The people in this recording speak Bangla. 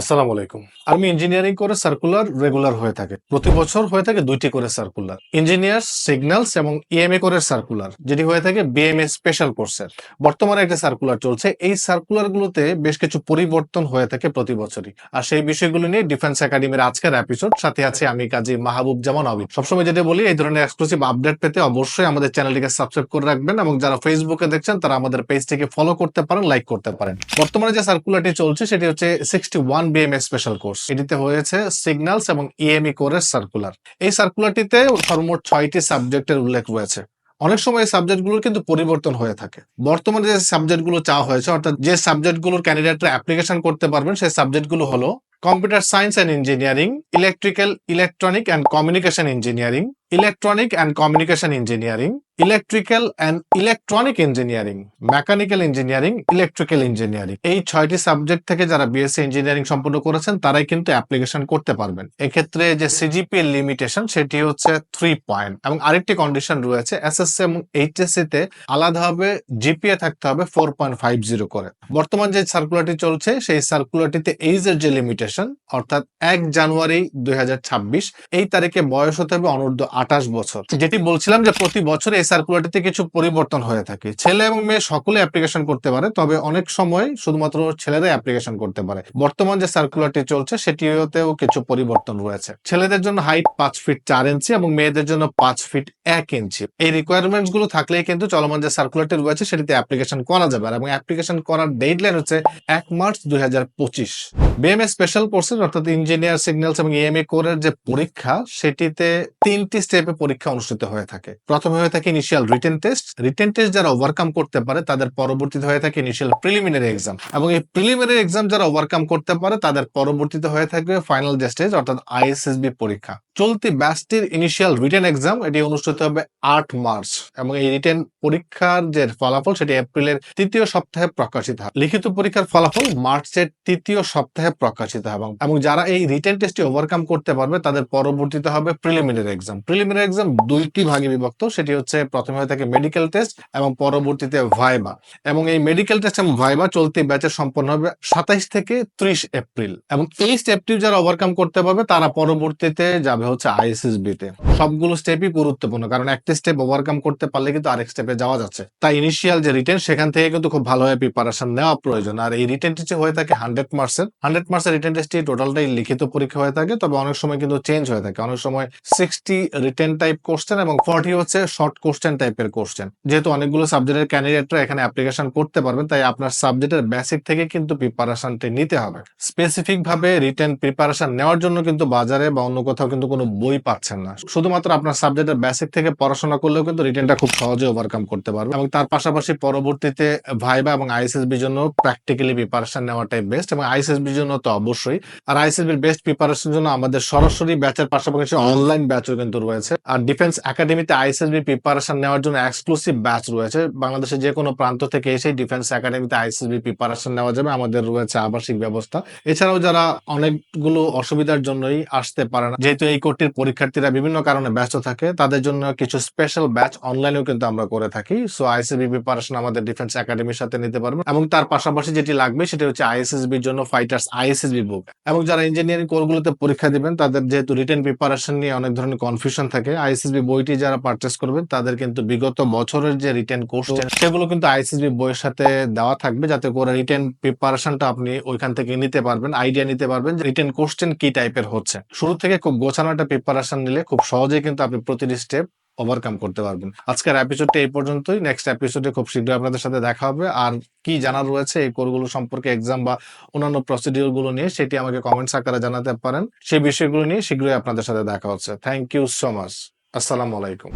আসসালামু আলাইকুম। আর্মি ইঞ্জিনিয়ারিং করে সার্কুলার রেগুলার হয়ে থাকে। প্রতি বছর হয়ে থাকে দুইটি করে সার্কুলার ইঞ্জিনিয়ার সিগন্যালস এবং ইএমএ করে সার্কুলার যেটি হয়ে থাকে বিএমএ স্পেশাল কোর্সের বর্তমানে একটা সার্কুলার চলছে। এই সার্কুলার গুলোতে বেশ কিছু পরিবর্তন হয়ে থাকে প্রতি বছরই। আর সেই বিষয়গুলো নিয়ে ডিফেন্স একাডেমির আজকের এপিসোড সাথে আছে আমি কাজী মাহবুব জামান অবিদ সবসময় যেটা বলি, এই ধরনের এক্সক্লুসিভ আপডেট পেতে অবশ্যই আমাদের চ্যানেলটিকে সাবস্ক্রাইব করে রাখবেন এবং যারা ফেসবুকে দেখছেন, তারা আমাদের পেজটিকে ফলো করতে পারেন লাইক করতে পারেন। বর্তমানে যে সার্কুলারটি চলছে, সেটি হচ্ছে sixty one BMA special course এটিতে হয়েছে সিগন্যালস এবং ইএমই কোরের সার্কুলার এই সার্কুলারটিতে সর্বমোট ছয়টি সাবজেক্টের উল্লেখ রয়েছে। অনেক সময় এই সাবজেক্টগুলোর কিন্তু পরিবর্তন হয়ে থাকে। বর্তমানে যে সাবজেক্টগুলো চাওয়া হয়েছে, অর্থাৎ যে সাবজেক্টগুলোর ক্যান্ডিডেটরা অ্যাপ্লিকেশন করতে পারবেন, সেই সাবজেক্টগুলো হলো computer science and engineering electrical electronic and communication engineering electronic and communication engineering electrical and electronic engineering mechanical engineering electrical engineering এই ছয়টি সাবজেক্ট থেকে যারা বিএসসি ইঞ্জিনিয়ারিং সম্পন্ন করেছেন, তারাই কিন্তু অ্যাপ্লিকেশন করতে পারবেন। এক্ষেত্রে যে সিজিপি লিমিটেশন সেটি হচ্ছে থ্রি পয়েন্ট এবং আরেকটি কন্ডিশন রয়েছে এসএসসি এবং এইচএসসি তে আলাদাভাবে জিপিএ থাকতে হবে ফোর পয়েন্ট ফাইভ জিরো করে। বর্তমান যে সার্কুলারটি চলছে, সেই সার্কুলারটিতে এইজের যে লিমিটেশন অর্থাৎ এক জানুয়ারি দুই হাজার ছাব্বিশ, এই তারিখে বয়স হতে হবে অনূর্ধ্ব আঠাশ বছর। যেটি বলছিলাম যে প্রতি বছর এই সার্কুলারটিতে কিছু পরিবর্তন হয়ে থাকে। ছেলে এবং মেয়ে সকলে অ্যাপ্লিকেশন করতে পারে, তবে অনেক সময় শুধুমাত্র ছেলেরাই অ্যাপ্লিকেশন করতে পারে। বর্তমান যে সার্কুলারটি চলছে, সেটিতেও কিছু পরিবর্তন রয়েছে। ছেলেদের জন্য হাইট পাঁচ ফিট চার ইঞ্চি এবং মেয়েদের জন্য পাঁচ ফিট এক ইঞ্চি এই রিকোয়ারমেন্টসগুলো থাকলেই কিন্তু চলমান যে সার্কুলারটি রয়েছে, সেটিতে অ্যাপ্লিকেশন করা যাবে। এবং অ্যাপ্লিকেশন করার ডেডলাইন হচ্ছে এক মার্চ দুই হাজার পঁচিশ। বিএমএ স্পেশাল কোর্সের অর্থাৎ ইঞ্জিনিয়ার সিগন্যালস এবং ইএমএ কোরের যে পরীক্ষা, সেটিতে তিনটি স্টেপে পরীক্ষা অনুষ্ঠিত হয়ে থাকে। প্রথমে হয়ে থাকে initial written test written test যারা ওভারকাম করতে পারে, তাদের পরবর্তীতে হয়ে থাকে ইনিশিয়াল প্রিলিমিনারি এক্সাম এবং এই প্রিলিমিনারি এক্সাম যারা ওভারকাম করতে পারে, তাদের পরবর্তীতে হয়ে থাকবে ফাইনাল যে স্টেজ অর্থাৎ আইএসএসবি পরীক্ষা। চলতি ব্যাচটির ইনিশিয়াল রিটেন এক্সাম এটি অনুষ্ঠিত হবে আট মার্চ এবং এই রিটেন পরীক্ষার যে ফলাফল সেটি এপ্রিলের তৃতীয় সপ্তাহে প্রকাশিত হবে। লিখিত পরীক্ষার ফলাফল মার্চের তৃতীয় সপ্তাহে প্রকাশিত হবে এবং যারা এই রিটেন টেস্টটি ওভারকাম করতে পারবে তাদের পরবর্তীতে হবে প্রিলিমিনারি এক্সাম প্রিলিমিনারি এক্সাম দুইটি ভাগে বিভক্ত, সেটি হচ্ছে প্রথমে হয়ে থাকে মেডিকেল টেস্ট এবং পরবর্তীতে ভাইবা এবং এই মেডিকেল টেস্ট এবং ভাইবা চলতি ব্যাচে সম্পন্ন হবে সাতাইশ থেকে ত্রিশ এপ্রিল। এবং এই স্টেপটি যারা ওভারকাম করতে পারবে তারা পরবর্তীতে যাবে হচ্ছে আইএসএসবি তে। সবগুলো স্টেপই গুরুত্বপূর্ণ, কারণ একটা স্টেপ ওভারকাম করতে পারলে কিন্তু আরেক স্টেপে যাওয়া যাচ্ছে। তাই ইনিশিয়াল যে রিটেন সেখান থেকে কিন্তু খুব ভালোভাবে প্রিপারেশন নেওয়া প্রয়োজন। আর এই রিটেন টেস্টে হয়ে থাকে হান্ড্রেড মার্কসের হান্ড্রেড মার্কসের রিটেন টেস্টটি টোটালটাই লিখিত পরীক্ষা হয়ে থাকে, তবে অনেক সময় কিন্তু চেঞ্জ হয়ে থাকে। অনেক সময় সিক্সটি রিটেন টাইপ কোশ্চেন এবং ফর্টি হচ্ছে শর্ট কোশ্চেন টাইপের কোশ্চেন যেহেতু অনেকগুলো সাবজেক্টের ক্যান্ডিডেটরা এখানে অ্যাপ্লিকেশন করতে পারবেন, তাই আপনার সাবজেক্টের বেসিক থেকে কিন্তু প্রিপারেশনটি নিতে হবে। স্পেসিফিক ভাবে রিটেন প্রিপারেশন নেওয়ার জন্য কিন্তু বাজারে বা অন্য কোথাও কিন্তু কোনো বই পাচ্ছেন না। শুধুমাত্র আপনার সাবজেক্টের বেসিক থেকে পড়াশোনা করলেও কিন্তু রিটেনটা খুব সহজে ওভারকাম করতে পারবে এবং তার পাশাপাশি পরবর্তীতে ভাইবা এবং আইএসএসবির জন্য প্র্যাকটিক্যালি প্রিপারেশন নেওয়াটাই বেস্ট এবং আইএসএসবির জন্য তো অবশ্যই। আর আইএসএসবির বেস্ট প্রিপারেশনের জন্য আমাদের সরাসরি ব্যাচের পাশাপাশি অনলাইন ব্যাচও কিন্তু রয়েছে। আর ডিফেন্স একাডেমিতে আইএসএসবি প্রিপারেশন নেওয়ার জন্য এক্সক্লুসিভ ব্যাচ রয়েছে। বাংলাদেশের যে কোনো প্রান্ত থেকে এসে ডিফেন্স একাডেমিতে আইএসএসবি প্রিপারেশন নেওয়া যাবে। আমাদের রয়েছে আবাসিক ব্যবস্থা। এছাড়াও যারা অনেকগুলো অসুবিধার জন্যই আসতে পারে না, যেহেতু এই কোর্টের পরীক্ষার্থীরা বিভিন্ন কারণে ব্যস্ত থাকে তাদের জন্য কিছু স্পেশাল ব্যাচ অনলাইনেও কিন্তু আমরা করে থাকি। সো আইএসএসবি প্রিপারেশন আমাদের ডিফেন্স একাডেমির সাথে নিতে পারবেন। এবং তার পাশাপাশি যেটি লাগবে সেটা হচ্ছে আইএসএসবির জন্য ফাইটার্স আইএসএসবি বুক এবং যারা ইঞ্জিনিয়ারিং কোর্সগুলোতে পরীক্ষা দিবেন তাদের যেহেতু রিটেন প্রিপারেশন নিয়ে অনেক ধরনের কনফিউশন থাকে আইএসএসবি বইটি যারা পারচেস করবেন তাদের কিন্তু বিগত বছরের যে রিটেন কোর্স সেগুলো কিন্তু আইএসএসবি বইয়ের সাথে দেওয়া থাকবে যাতে করে রিটেন প্রিপারেশনটা আপনি ওইখান থেকে নিতে পারবেন আইডিয়া নিতে পারবেন যে রিটেন কোশ্চেন কি টাইপের হচ্ছে। শুরু থেকে খুব গোছানো একটা প্রিপারেশন নিলে খুব সহজেই কিন্তু আপনি প্রতিটি স্টেপ ওভারকাম করতে পারবেন। আজকের এপিসোডটা এই পর্যন্তই। নেক্সট এপিসোডে খুব শীঘ্রই আপনাদের সাথে দেখা হবে। আর কি জানার রয়েছে এই কোরগুলো সম্পর্কে এক্সাম বা অন্যান্য প্রসিডিওরগুলো নিয়ে, সেটি আমাকে কমেন্টস আকারে জানাতে পারেন। সেই বিষয়গুলো নিয়ে শীঘ্রই আপনাদের সাথে দেখা হচ্ছে। থ্যাংক ইউ সো মাচ আসসালামু আলাইকুম